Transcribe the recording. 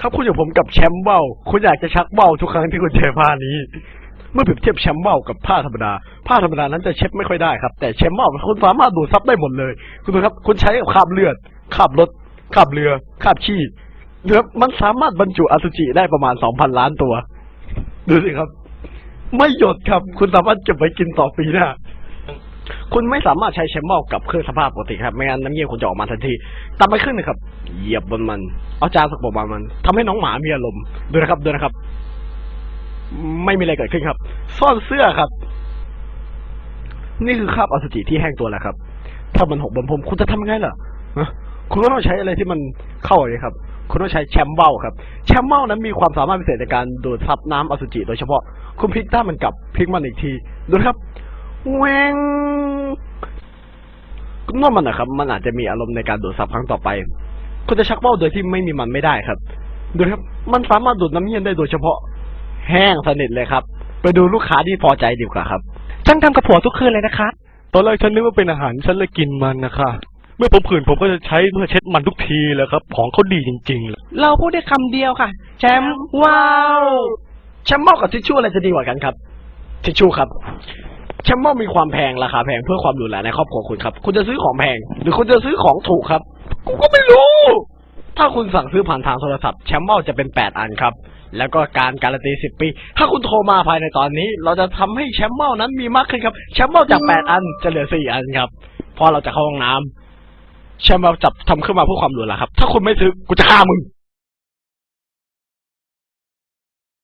ครับคุณอยู่ผมกับแชมป์เบ้าคุณอยากจะชักเบ้าทุกครั้งที่คุณเจอผ้านี้ เมื่อเปรียบเทียบแชมป์เบ้ากับผ้าธรรมดา ผ้าธรรมดานั้นจะเช็ดไม่ค่อยได้ครับ แต่แชมป์เบ้าคุณสามารถดูดซับได้หมดเลย คุณดูครับคุณใช้กับคราบเลือดคราบรถคราบเรือคราบขี้เนื้อมันสามารถบรรจุอสุจิได้ประมาณสองพันล้านตัว ดูสิครับ ไม่หยดครับ คุณสามารถเก็บไว้กินต่อปีหน้า คุณไม่สามารถใช้แชมเบลกับเครื่องสภาพปกติครับ ไม่งั้นน้ำเยี่ยวคุณจะออกมาทันทีตามไปขึ้นนะครับ เหยียบบนมัน เอาจานสกปรกมามันทำให้น้องหมามีอารมณ์ดูนะครับดูนะครับ ไม่มีอะไรเกิดขึ้นครับ ซ่อนเสื้อครับ นี่คือคราบอสุจิที่แห้งตัวแล้วครับ ถ้ามันหกบนผมคุณจะทำยังไงล่ะคุณก็ต้องใช้อะไรที่มันเข้าเลยครับ คุณต้องใช้แชมเบลครับ แชมเบลนั้นมีความสามารถพิเศษในการดูดซับน้ำอสุจิโดยเฉพาะ คุณพลิกด้านมันกลับพลิกมันอีกที ดูนะครับ แหวงนวดมันนะครับ มันอาจจะมีอารมณ์ในการดูดซับครั้งต่อไป คุณจะชักเบ้าโดยที่ไม่มีมันไม่ได้ครับ ดูนะครับ มันสามารถดูดน้ำเย็นได้โดยเฉพาะ แห้งสนิทเลยครับ ไปดูลูกค้าที่พอใจดีกว่าครับฉันทำกับผัวทุกคืนเลยนะคะ ตอนแรกฉันนึกว่าเป็นอาหารฉันเลยกินมันนะคะ เมื่อผมผื่นผมก็จะใช้เพื่อเช็ดมันทุกทีแหล้วครับ ของเขาดีจริงๆเลยเราพูดได้คำเดียวค่ะ แชมป์ว้าว แชมเบลกับทิชชู่อะไรจะดีกว่ากันครับ ทิชชู่ครับ แชมเบลมีความแพงราคาแพงเพื่อความหรูหราในครอบครัวคุณครับ คุณจะซื้อของแพง หรือคุณจะซื้อของถูกครับกูก็ไม่รู้ ถ้าคุณสั่งซื้อผ่านทางโทรศัพท์แชมเบลจะเป็นแปดอันครับ แล้วก็การการันตีสิบปี ถ้าคุณโทรมาภายในตอนนี้ เราจะทำให้แชมเบลนั้นมีมากขึ้นครับแชมเบลจากแปดอันจะเหลือสี่อันครับเพราะเราจะเข้าห้องน้ำแชมเบลจับทำขึ้นมาเพื่อความหรูหราครับ ถ้าคุณไม่ซื้อกูจะฆ่ามึง